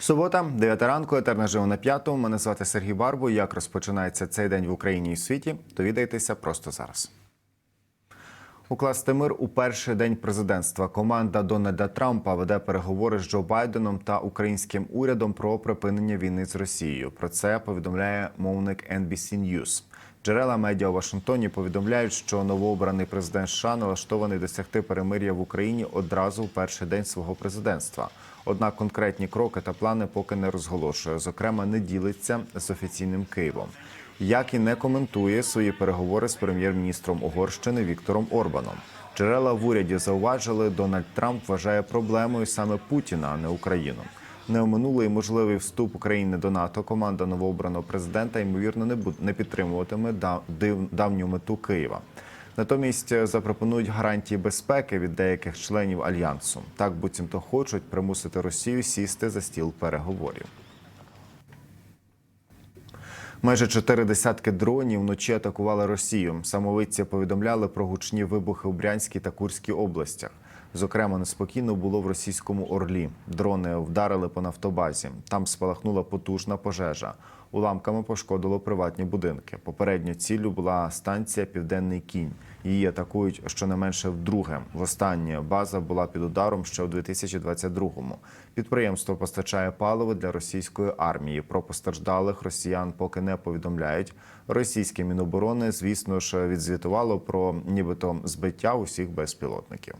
Субота, 9 ранку, етер наживо на п'ятому. Мене звати Сергій Барбу. Як розпочинається цей день в Україні і світі? Довідайтеся просто зараз. Укласти мир у перший день президентства. Команда Дональда Трампа веде переговори з Джо Байденом та українським урядом про припинення війни з Росією. Про це повідомляє мовник NBC News. Джерела медіа у Вашингтоні повідомляють, що новообраний президент США налаштований досягти перемир'я в Україні одразу в перший день свого президентства. Однак конкретні кроки та плани поки не розголошує. Зокрема, не ділиться з офіційним Києвом. Як і не коментує свої переговори з прем'єр-міністром Угорщини Віктором Орбаном. Джерела в уряді зауважили, Дональд Трамп вважає проблемою саме Путіна, а не Україну. Не оминулий можливий вступ України до НАТО. Команда новообраного президента ймовірно не підтримуватиме давню мету Києва. Натомість е, запропонують гарантії безпеки від деяких членів альянсу. Так буцімто хочуть примусити Росію сісти за стіл переговорів. Майже чотири десятки дронів вночі атакували Росію. Самовидці повідомляли про гучні вибухи у Брянській та Курській областях. Зокрема, неспокійно було в російському Орлі. Дрони вдарили по нафтобазі. Там спалахнула потужна пожежа. Уламками пошкодило приватні будинки. Попередньо ціллю була станція Південний кінь. Її атакують щонайменше вдруге. Востаннє база була під ударом ще у 2022-му. Підприємство постачає паливо для російської армії. Про постраждалих росіян поки не повідомляють. Російське міноборони, звісно ж, відзвітувало про нібито збиття усіх безпілотників.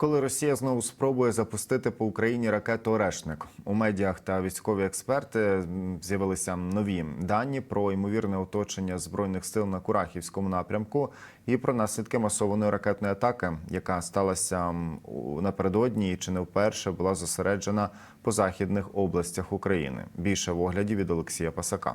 Коли Росія знову спробує запустити по Україні ракету Орешник у медіах та військові експерти з'явилися нові дані про ймовірне оточення збройних сил на Курахівському напрямку і про наслідки масованої ракетної атаки, яка сталася напередодні і чи не вперше була зосереджена по західних областях України. Більше в огляді від Олексія Пасака.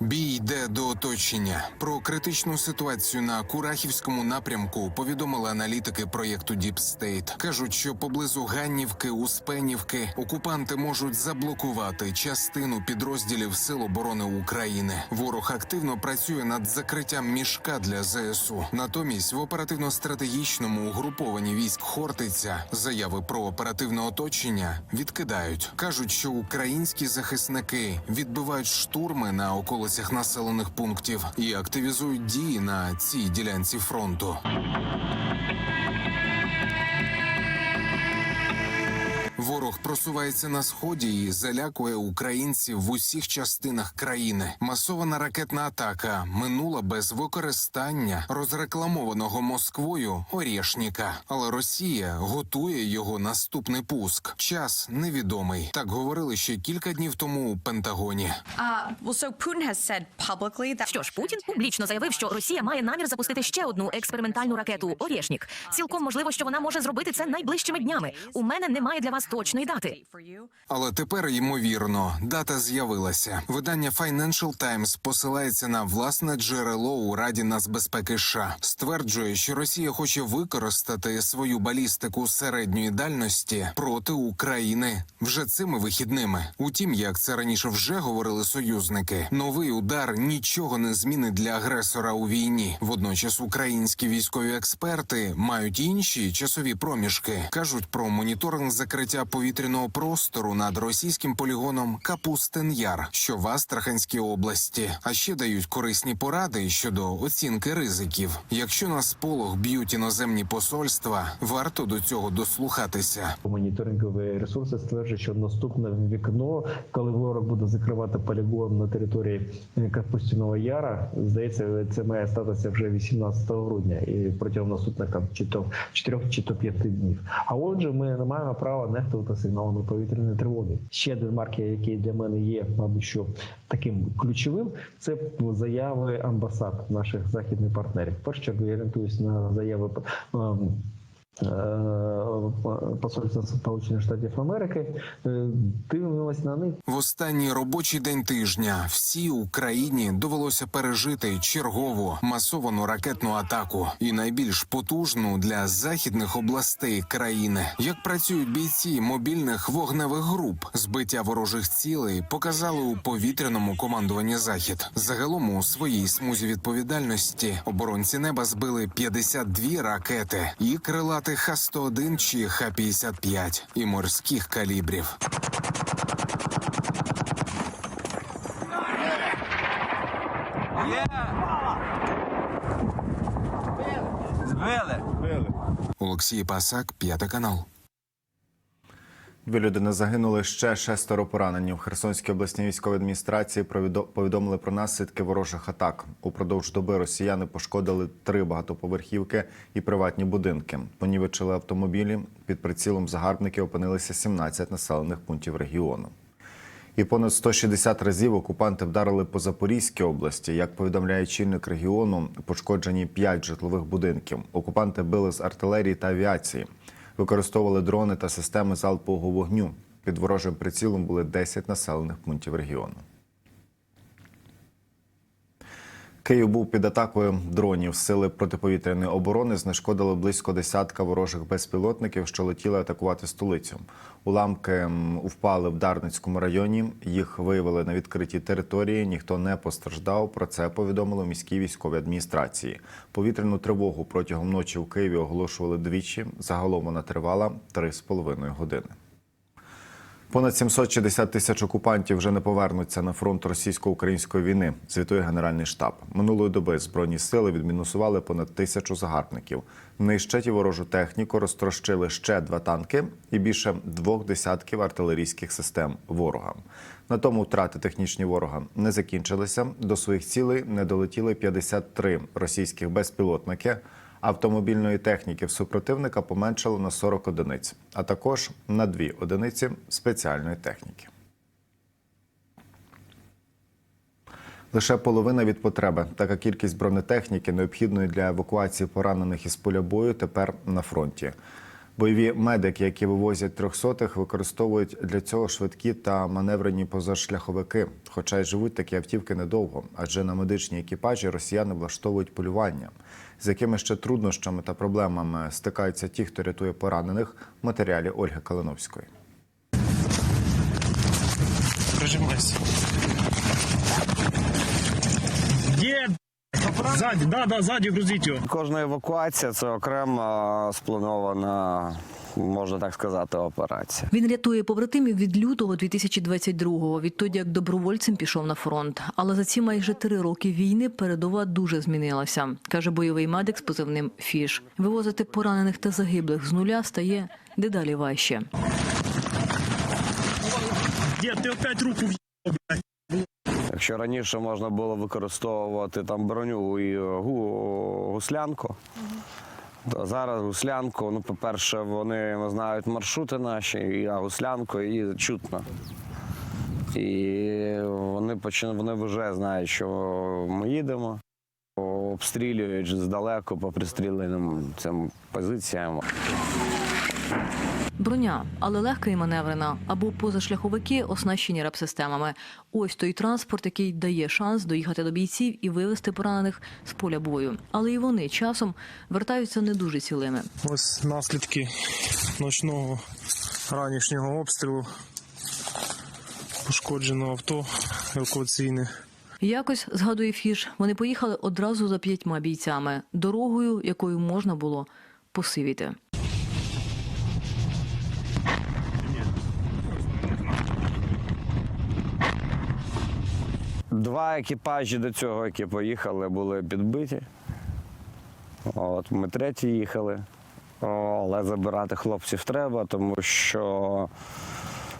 Бій йде до оточення. Про критичну ситуацію на Курахівському напрямку повідомили аналітики проєкту State. Кажуть, що поблизу Ганнівки, Успенівки окупанти можуть заблокувати частину підрозділів Сил оборони України. Ворог активно працює над закриттям мішка для ЗСУ. Натомість в оперативно-стратегічному угрупованні військ Хортиця заяви про оперативне оточення відкидають. кажуть, що українські захисники відбивають штурми на околицях населених пунктів і активізують дії на цій ділянці фронту. Ворог просувається на сході і залякує українців в усіх частинах країни. Масована ракетна атака минула без використання розрекламованого Москвою Орєшніка. Але Росія готує його наступний пуск. Час невідомий. Так говорили ще кілька днів тому у Пентагоні. Що ж, Путін публічно заявив, що Росія має намір запустити ще одну експериментальну ракету Орєшнік. Цілком можливо, що вона може зробити це найближчими днями. У мене немає для вас точної дати. Але тепер ймовірно дата з'явилася. Видання Financial Times посилається на власне джерело у Раді нацбезпеки США. Стверджує, що Росія хоче використати свою балістику середньої дальності проти України вже цими вихідними. Утім, як це раніше вже говорили союзники, новий удар нічого не змінить для агресора у війні. Водночас українські військові експерти мають інші часові проміжки. кажуть про моніторинг закриття повітряного простору над російським полігоном Капустин Яр, що в Астраханській області. А ще дають корисні поради щодо оцінки ризиків. Якщо на сполох б'ють іноземні посольства, варто до цього дослухатися. Моніторингові ресурси стверджують, що наступне вікно, коли ворог буде закривати полігон на території Капустіного Яра, здається, це має статися вже 18 грудня і протягом наступних там чи то 4 чи то 5 днів. А отже, ми не маємо права нехтувати сигналами повітряної тривоги. Ще один маркер, який для мене є, мабуть, що таким ключовим, це заяви амбасад наших західних партнерів. В першу чергу я орієнтуюсь на заяви ем, посольства Сполучених Штатів Америки. Е, Дивимось на них. В останній робочий день тижня всій Україні довелося пережити чергову масовану ракетну атаку і найбільш потужну для західних областей країни. Як працюють бійці мобільних вогневих груп, збиття ворожих цілей показали у повітряному командуванні захід. Загалом у своїй смузі відповідальності оборонці неба збили 52 ракети і крилатих Х-101 чи Х-55 і морських калібрів. Олексій Пасак, п'ятий канал. Дві людини загинули ще шестеро поранені. В Херсонській обласній військовій адміністрації повідомили про наслідки ворожих атак. Упродовж доби росіяни пошкодили три багатоповерхівки і приватні будинки. Понівечили автомобілі. Під прицілом загарбників опинилися 17 населених пунктів регіону. І понад 160 разів окупанти вдарили по Запорізькій області. Як повідомляє чільник регіону, пошкоджені 5 житлових будинків. Окупанти били з артилерії та авіації, використовували дрони та системи залпового вогню. Під ворожим прицілом були 10 населених пунктів регіону. Київ був під атакою дронів. Сили протиповітряної оборони знешкодили близько десятка ворожих безпілотників, що летіли атакувати столицю. Уламки впали в Дарницькому районі. Їх виявили на відкритій території. Ніхто не постраждав. Про це повідомили в міській військовій адміністрації. Повітряну тривогу протягом ночі у Києві оголошували двічі. Загалом вона тривала три з половиною години. Понад 760 тисяч окупантів вже не повернуться на фронт російсько-української війни. Звітує Генеральний штаб. Минулої доби збройні сили відмінусували понад тисячу загарбників. Нищать ворожу техніку, розтрощили ще два танки і більше двох десятків артилерійських систем ворога. На тому втрати технічні ворога не закінчилися. До своїх цілей не долетіли 53 російських безпілотники. Автомобільної техніки в супротивника поменшало на 40 одиниць, а також на 2 одиниці спеціальної техніки. Лише половина від потреби. Така кількість бронетехніки, необхідної для евакуації поранених із поля бою, тепер на фронті. Бойові медики, які вивозять трьохсотих, використовують для цього швидкі та маневрені позашляховики. Хоча й живуть такі автівки недовго, адже на медичні екіпажі росіяни влаштовують полювання. З якими ще труднощами та проблемами стикаються ті, хто рятує поранених в матеріалі Ольги Калиновської. Прижимайся. Сзади, да, да, сзади грузить його. Кожна евакуація це окрема спланована, можна так сказати, операція. Він рятує побратимів від лютого 2022-го, відтоді як добровольцем пішов на фронт. Але за ці майже три роки війни передова дуже змінилася, каже бойовий медик з позивним Фіш. Вивозити поранених та загиблих з нуля стає дедалі важче. Дед, ти опять руку в Якщо раніше можна було використовувати там броню і гу- гуслянку, то зараз гуслянку, ну, по-перше, вони знають маршрути наші, а гуслянку і чутно. І вони почина- вони вже знають, що ми їдемо, обстрілюють здалеку по пристріленим цим позиціям. Броня, але легка і маневрена, або позашляховики, оснащені реп-системами. Ось той транспорт, який дає шанс доїхати до бійців і вивезти поранених з поля бою. Але і вони часом вертаються не дуже цілими. Ось наслідки ночного ранішнього обстрілу. Пошкоджено авто евакуаційне. Якось згадує Фіш, вони поїхали одразу за п'ятьма бійцями дорогою, якою можна було посивіти. Два екіпажі до цього, які поїхали, були підбиті. От, ми треті їхали. Але забирати хлопців треба, тому що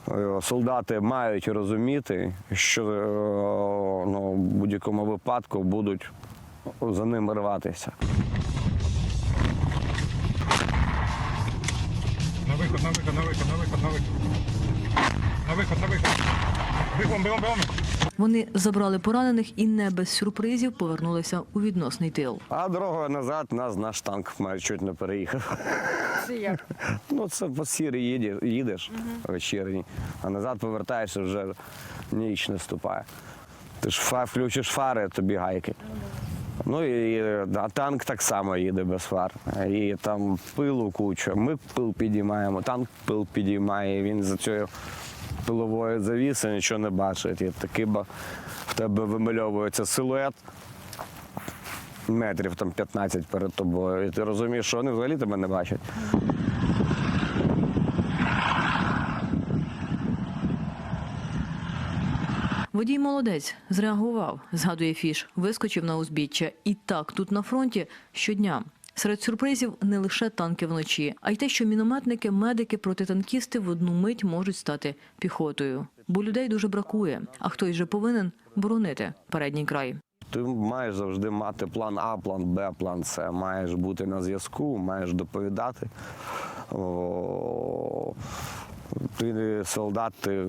е, солдати мають розуміти, що е, ну, в будь-якому випадку будуть за ними рватися. На виход, на виход, на виход, на виход, на виход. На виход, на виход. Бігом, бігом, бігом. Вони забрали поранених і не без сюрпризів повернулися у відносний тил. А дорогою назад нас наш танк майже чуть не переїхав. Це як? Ну, це по сірі їдеш, їдеш вечірній, а назад повертаєшся, вже ніч наступає. Ти ж фа, включиш фари, тобі гайки. Ну і а танк так само їде без фар. І там пилу куча. Ми пил підіймаємо, танк пил підіймає. Він за цією пиловою завісою нічого не бачить. І такий ба- в тебе вимальовується силует метрів там 15 перед тобою. І ти розумієш, що вони взагалі тебе не бачать. Водій молодець зреагував, згадує Фіш, вискочив на узбіччя. І так тут на фронті щодня. Серед сюрпризів не лише танки вночі, а й те, що мінометники, медики, протитанкісти в одну мить можуть стати піхотою. Бо людей дуже бракує, а хтось же повинен боронити передній край. Ти маєш завжди мати план А, план Б, план С. Маєш бути на зв'язку, маєш доповідати. Ти солдат, ти,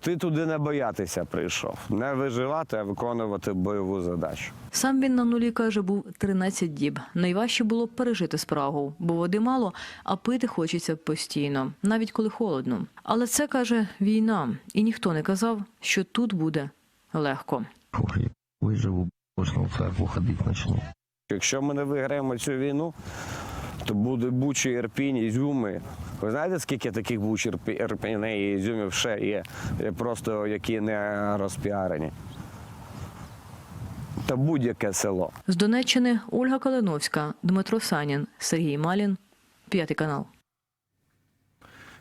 ти туди не боятися прийшов. Не виживати, а виконувати бойову задачу. Сам він на нулі каже, був 13 діб. Найважче було пережити спрагу, бо води мало, а пити хочеться постійно, навіть коли холодно. Але це каже війна, і ніхто не казав, що тут буде легко. Ой, виживу, можна в церкву ходити почну. Якщо ми не виграємо цю війну, то буде Бучі, Ірпінь, Ізюми. Ви знаєте, скільки таких Буч, Ірпі- Ірпіней і Ізюмів ще є, є просто які не розпіарені. Та будь-яке село. З Донеччини Ольга Калиновська, Дмитро Санін, Сергій Малін, п'ятий канал.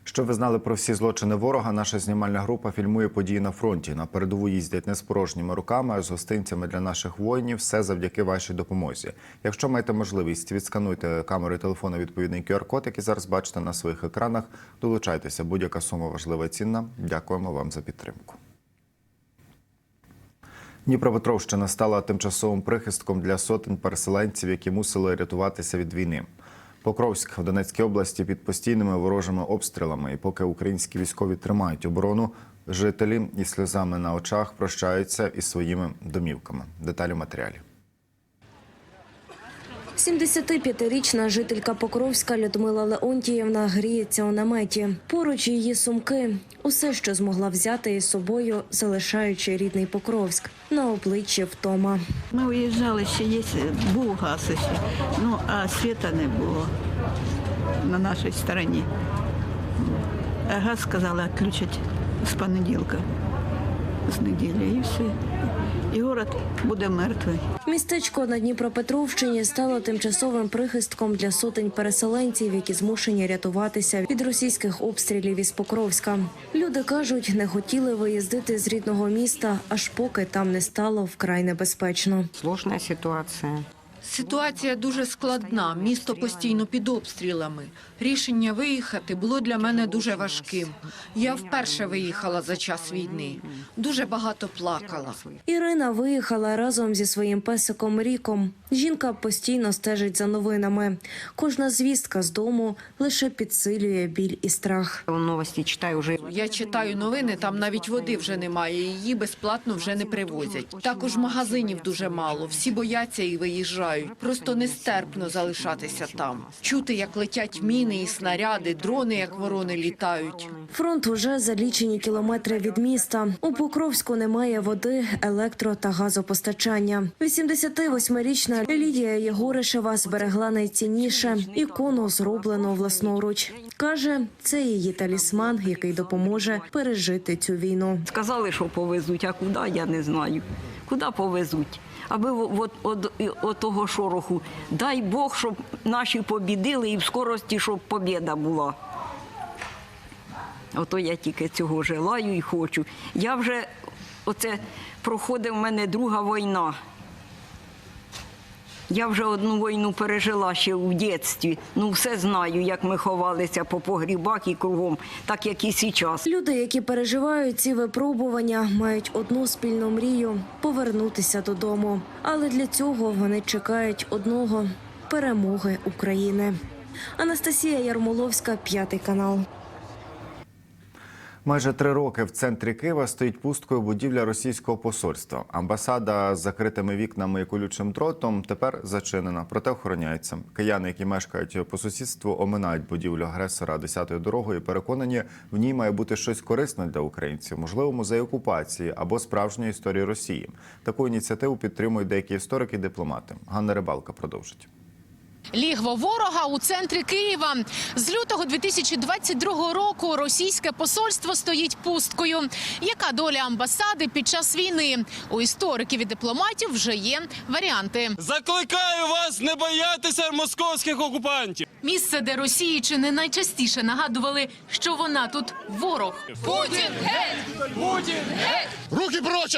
Щоб ви знали про всі злочини ворога, наша знімальна група фільмує події на фронті. На передову їздять не з порожніми руками, а з гостинцями для наших воїнів. Все завдяки вашій допомозі. Якщо маєте можливість, відскануйте камерою телефону відповідний QR-код, який зараз бачите на своїх екранах. Долучайтеся. Будь-яка сума важлива і цінна. Дякуємо вам за підтримку. Дніпропетровщина стала тимчасовим прихистком для сотень переселенців, які мусили рятуватися від війни. Покровськ в Донецькій області під постійними ворожими обстрілами. І поки українські військові тримають оборону, жителі із сльозами на очах прощаються із своїми домівками. Деталі в матеріалі. 75-річна жителька Покровська Людмила Леонтіївна гріється у наметі. Поруч її сумки. Усе, що змогла взяти із собою, залишаючи рідний Покровськ. На обличчі втома. Ми уїжджали ще є, був газ ще, ну а світа не було на нашій стороні. Газ сказали, відключать з понеділка, з неділі і все. І город буде мертвий. Містечко на Дніпропетровщині стало тимчасовим прихистком для сотень переселенців, які змушені рятуватися від російських обстрілів із Покровська. Люди кажуть, не хотіли виїздити з рідного міста, аж поки там не стало вкрай небезпечно. Сложна ситуация. Ситуація дуже складна. Місто постійно під обстрілами. Рішення виїхати було для мене дуже важким. Я вперше виїхала за час війни. Дуже багато плакала. Ірина виїхала разом зі своїм песиком Ріком. Жінка постійно стежить за новинами. Кожна звістка з дому лише підсилює біль і страх. Новости читаю уже. Я читаю новини, там навіть води вже немає. Її безплатно вже не привозять. Також магазинів дуже мало. Всі бояться і виїжджають. Просто нестерпно залишатися там. Чути, як летять міни і снаряди, дрони, як ворони літають. Фронт уже за лічені кілометри від міста. У Покровську немає води, електро та газопостачання. 88-річна Лідія Єгоришева зберегла найцінніше ікону, зроблену власноруч. каже, це її талісман, який допоможе пережити цю війну. Сказали, що повезуть, а куди, я не знаю. Куди повезуть? Аби от, от, от того шороху. Дай Бог, щоб наші побідили і в скорості, щоб побіда була. Ото я тільки цього желаю і хочу. Я вже оце проходить в мене друга війна. Я вже одну війну пережила ще у дитинстві. Ну, все знаю, як ми ховалися по погрібах і кругом, так як і зараз. Люди, які переживають ці випробування, мають одну спільну мрію повернутися додому. Але для цього вони чекають одного перемоги України. Анастасія Ярмоловська, п'ятий канал. Майже три роки в центрі Києва стоїть пусткою будівля російського посольства. Амбасада з закритими вікнами і колючим дротом тепер зачинена, проте охороняється. Кияни, які мешкають по сусідству, оминають будівлю агресора десятою дорогою. і Переконані, в ній має бути щось корисне для українців, можливо, музей окупації або справжньої історії Росії. Таку ініціативу підтримують деякі історики і дипломати. Ганна Рибалка продовжить. Лігво ворога у центрі Києва. З лютого 2022 року російське посольство стоїть пусткою. Яка доля амбасади під час війни? У істориків і дипломатів вже є варіанти. Закликаю вас не боятися московських окупантів. Місце, де Росії чи не найчастіше нагадували, що вона тут ворог. Путін геть! Путін геть! Руки прочь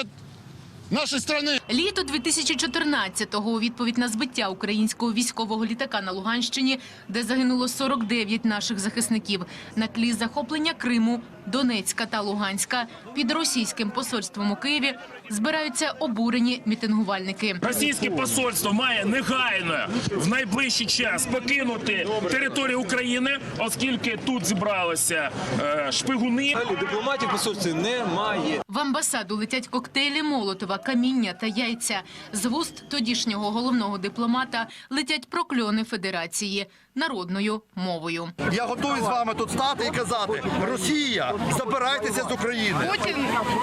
нашої країни! Літо 2014-го у відповідь на збиття українського військового літака на Луганщині, де загинуло 49 наших захисників на тлі захоплення Криму, Донецька та Луганська під російським посольством у Києві збираються обурені мітингувальники. Російське посольство має негайно в найближчий час покинути територію України, оскільки тут зібралися е, шпигуни. Дипломатів посольстві немає. В амбасаду летять коктейлі Молотова, каміння та яйця. З вуст тодішнього головного дипломата летять прокльони Федерації народною мовою. Я готовий з вами тут стати і казати: Росія, забирайтеся з України. Путін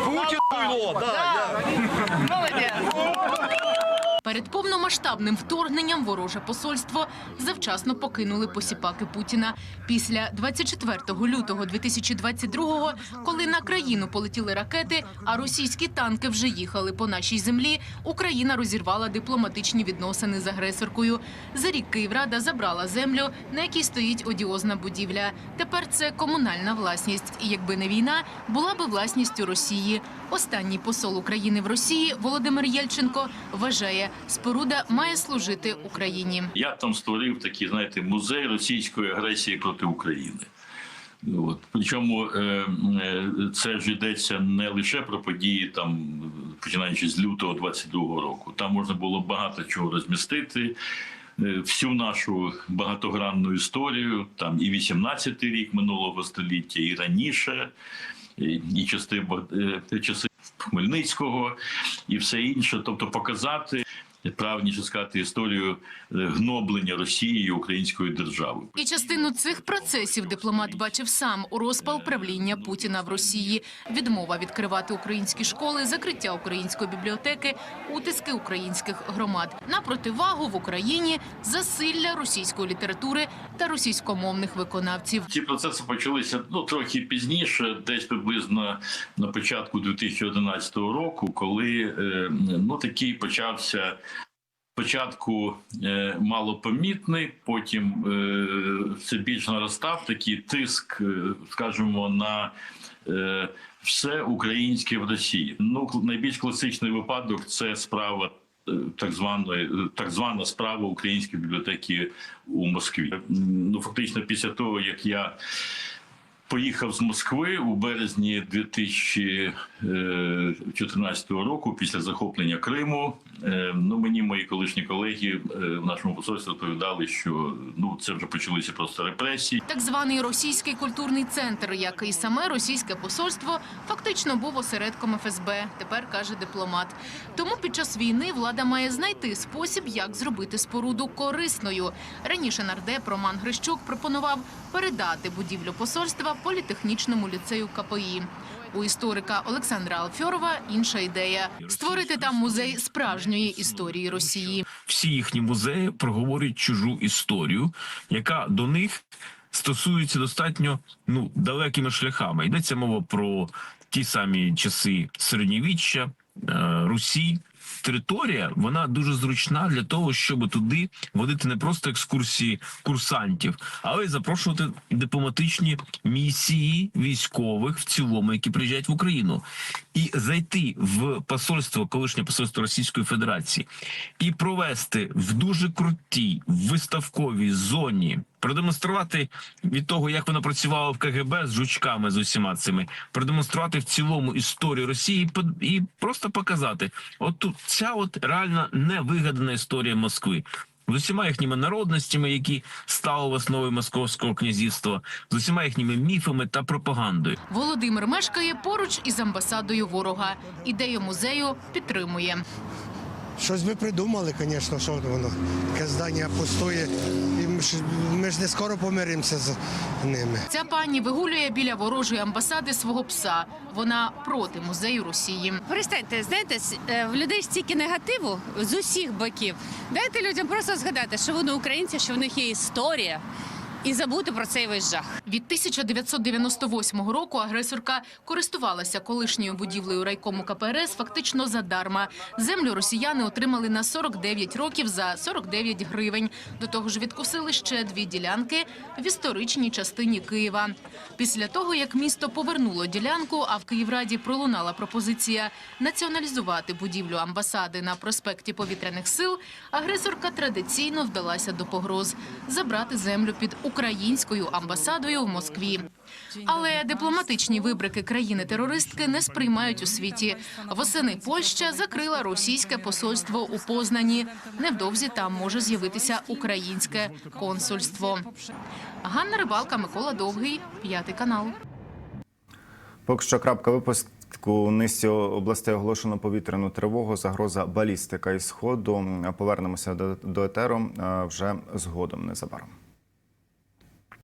Путін Путін. да, я... Перед повномасштабним вторгненням вороже посольство завчасно покинули посіпаки Путіна. Після 24 лютого 2022-го, коли на країну полетіли ракети, а російські танки вже їхали по нашій землі, Україна розірвала дипломатичні відносини з агресоркою. За рік Київрада забрала землю, на якій стоїть одіозна будівля. Тепер це комунальна власність. І якби не війна, була би власністю Росії. Останній посол України в Росії Володимир Єльченко вважає, споруда має служити Україні. Я там створив такий, знаєте, музей російської агресії проти України. От. Причому е, е, це ж йдеться не лише про події, там, починаючи з лютого 22-го року. Там можна було багато чого розмістити. е, Всю нашу багатогранну історію, там і 18-й рік минулого століття, і раніше, і, часи е, часи Хмельницького, і все інше. Тобто показати, правильніше сказати, історію е, гноблення Росії і української держави. І частину цих процесів дипломат бачив сам у розпал правління Путіна в Росії. Відмова відкривати українські школи, закриття української бібліотеки, утиски українських громад. На противагу в Україні засилля російської літератури та російськомовних виконавців. Ці процеси почалися ну трохи пізніше, десь приблизно на початку 2011 року, коли е, ну такий почався. Спочатку е, малопомітний, потім е, все більш наростав такий тиск, е, скажімо, на все українське в Росії. Ну, найбільш класичний випадок це справа так званої так звана справа української бібліотеки у Москві. Ну фактично, після того як я поїхав з Москви у березні 2014 року, після захоплення Криму. е, Ну мені мої колишні колеги е, в нашому посольстві розповідали, що ну це вже почалися просто репресії. Так званий російський культурний центр, як і саме російське посольство, фактично був осередком ФСБ. Тепер каже дипломат. Тому під час війни влада має знайти спосіб, як зробити споруду корисною. Раніше нардеп Роман Грищук пропонував передати будівлю посольства політехнічному ліцею КПІ. У історика Олександра Алфьорова інша ідея створити там музей справжньої історії Росії. Всі їхні музеї проговорюють чужу історію, яка до них стосується достатньо ну далекими шляхами. Йдеться мова про ті самі часи середньовіччя, е, Русі. Територія вона дуже зручна для того, щоб туди водити не просто екскурсії курсантів, але й запрошувати дипломатичні місії військових в цілому, які приїжджають в Україну, і зайти в посольство, колишнє посольство Російської Федерації, і провести в дуже крутій виставковій зоні. Продемонструвати від того, як вона працювала в КГБ з жучками з усіма цими, продемонструвати в цілому історію Росії і просто показати: от тут ця от реально невигадана історія Москви. з усіма їхніми народностями, які стали в основі московського князівства, з усіма їхніми міфами та пропагандою. Володимир мешкає поруч із амбасадою ворога. Ідею музею підтримує. Щось би придумали, звісно, що воно. Таке здання пустує. І ми ж, ми ж не скоро помиримося з ними. Ця пані вигулює біля ворожої амбасади свого пса. Вона проти музею Росії. Перестаньте, знаєте, с- е, в людей стільки негативу з усіх боків. Дайте людям просто згадати, що вони українці, що в них є історія, і забути про цей весь жах. Від 1998 року агресорка користувалася колишньою будівлею райкому КПРС фактично задарма. Землю росіяни отримали на 49 років за 49 гривень. До того ж відкусили ще дві ділянки в історичній частині Києва. Після того, як місто повернуло ділянку, а в Київраді пролунала пропозиція націоналізувати будівлю амбасади на проспекті повітряних сил, агресорка традиційно вдалася до погроз забрати землю під українською амбасадою в Москві. Але дипломатичні вибрики країни-терористки не сприймають у світі. Восени Польща закрила російське посольство у Познані. Невдовзі там може з'явитися українське консульство. Ганна Рибалка, Микола Довгий, п'ятий канал. Поки що крапка випуску. У низці областей оголошено повітряну тривогу, загроза балістика із сходу. Повернемося до, до етеру е, вже згодом незабаром.